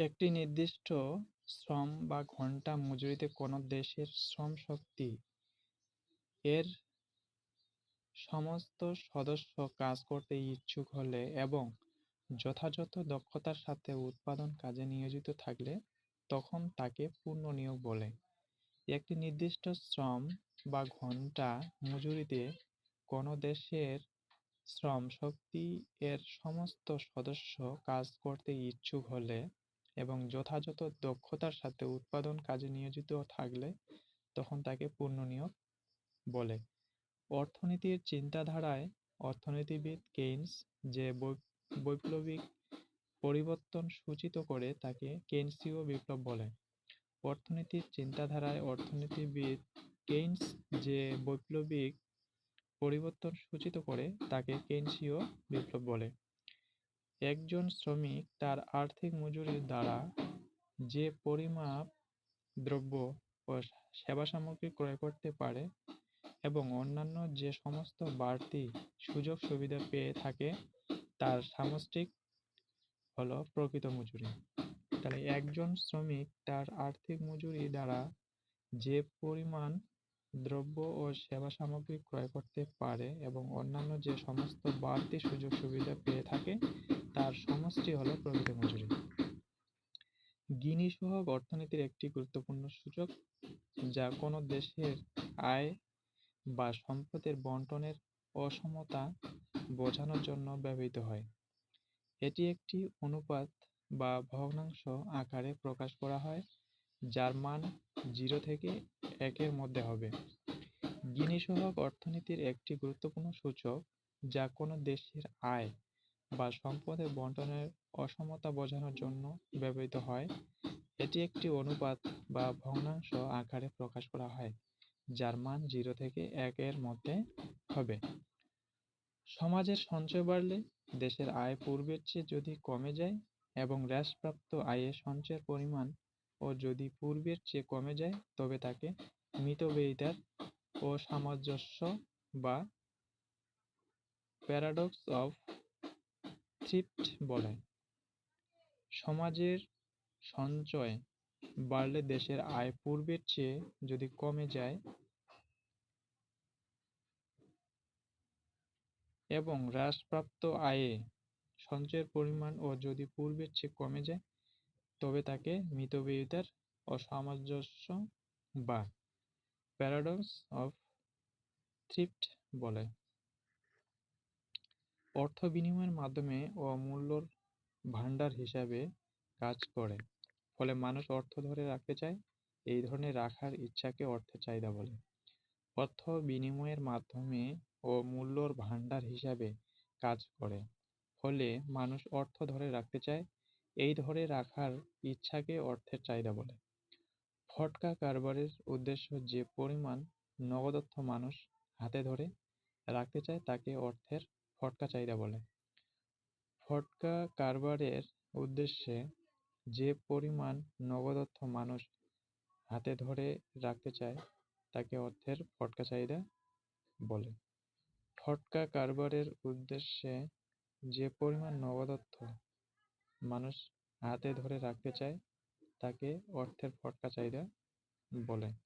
একটি নির্দিষ্ট শ্রম বা ঘণ্টা মজুরিতে কোনো দেশের শ্রমশক্তি এর সমস্ত সদস্য কাজ করতে ইচ্ছুক হলে এবং যথাযথ দক্ষতার সাথে উৎপাদন কাজে নিয়োজিত থাকলে তখন তাকে পূর্ণ নিয়োগ বলে। একটি নির্দিষ্ট শ্রম বা ঘণ্টা মজুরিতে কোনো দেশের শ্রম শক্তি এর সমস্ত সদস্য কাজ করতে ইচ্ছুক হলে এবং যথাযথ দক্ষতার সাথে উৎপাদন কাজে নিয়োজিত থাকলে তখন তাকে পূর্ণ নিয়োগ বলে। অর্থনীতির চিন্তাধারায় অর্থনীতিবিদ কেইনস যে বৈপ্লবিক পরিবর্তন সূচিত করে তাকে কেইনসীয় বিপ্লব বলে। অর্থনীতির চিন্তাধারায় অর্থনীতিবিদ কেইনস যে বৈপ্লবিক পরিবর্তন সূচিত করে তাকে কেইনসীয় বিপ্লব বলে। একজন শ্রমিক তার আর্থিক মজুরির দ্বারা যে পরিমাপ দ্রব্য ও সেবা সামগ্রী ক্রয় করতে পারে এবং অন্যান্য যে সমস্ত বাড়তি সুযোগ সুবিধা পেয়ে থাকে, তার সামষ্টিক হলো প্রকৃত মজুরি। তাহলে একজন শ্রমিক তার আর্থিক মজুরি দ্বারা যে পরিমাণ দ্রব্য ও সেবা সামগ্রী ক্রয় করতে পারে এবং অন্যান্য যে সমস্ত বাড়তি সুযোগ সুবিধা পেয়ে থাকে তার সমষ্টি হল প্রকৃত মজুরি। গিনি সহগ অর্থনীতির একটি গুরুত্বপূর্ণ সূচক, যা কোনো দেশের আয় বা সম্পদের বন্টনের অসমতা বোঝানোর জন্য ব্যবহৃত হয়। এটি একটি অনুপাত বা ভগ্নাংশ আকারে প্রকাশ করা হয়, যার মান জিরো থেকে একের মধ্যে হবে। গিনি সহগ অর্থনীতির একটি গুরুত্বপূর্ণ সূচক, যা কোনো দেশের আয় বা সম্পদের বন্টনের অসমতা বোঝানোর জন্য ব্যবহৃত হয়। এটি একটি অনুপাত বা ভগ্নাংশ আকারে প্রকাশ করা হয়, যার মান জিরো থেকে একের মধ্যে হবে। সমাজের সঞ্চয় বাড়লে দেশের আয় পূর্বের চেয়ে যদি কমে যায় এবং হ্রাসপ্রাপ্ত আয়ে সঞ্চয়ের পরিমাণ ও যদি পূর্বের চেয়ে কমে যায়, তবে তাকে মিতব্যয়িতার সামঞ্জস্য বা প্যারাডক্স অফ থ্রিফ্ট বলে। সমাজের সঞ্চয় বাড়লে দেশের আয় পূর্বের চেয়ে যদি কমে যায় এবং হ্রাসপ্রাপ্ত আয়ে সঞ্চয়ের পরিমাণ ও যদি পূর্বের চেয়ে কমে যায়, তবে তাকে মিতব্যয়িতার অসামঞ্জস্য বা প্যারাডক্স অফ থ্রিফ্ট বলে। অর্থ বিনিময়ের মাধ্যমে ও মূল্যর ভাণ্ডার হিসাবে কাজ করে। ফলে মানুষ অর্থ ধরে রাখতে চায়, এই ধরনের রাখার ইচ্ছাকে অর্থের চাহিদা বলে। অর্থ বিনিময়ের মাধ্যমে ও মূল্যর ভাণ্ডার হিসাবে কাজ করে। ফলে মানুষ অর্থ ধরে রাখতে চায়, এই ধরে রাখার ইচ্ছাকে অর্থের চাহিদা বলে। ফটকা কারবারের উদ্দেশ্য যে পরিমাণ নগদ অর্থ মানুষ হাতে ধরে রাখতে চায়, তাকে অর্থের ফটকা চাহিদা বলে। ফটকা কারবারের উদ্দেশ্যে যে পরিমাণ নগদ অর্থ মানুষ হাতে ধরে রাখতে চায়, তাকে অর্থের ফটকা চাহিদা বলে। ফটকা কারবারের উদ্দেশ্যে যে পরিমাণ নগদ অর্থ মানুষ হাতে ধরে রাখতে চায়, তাকে অর্থের ফটকা চাহিদা বলে।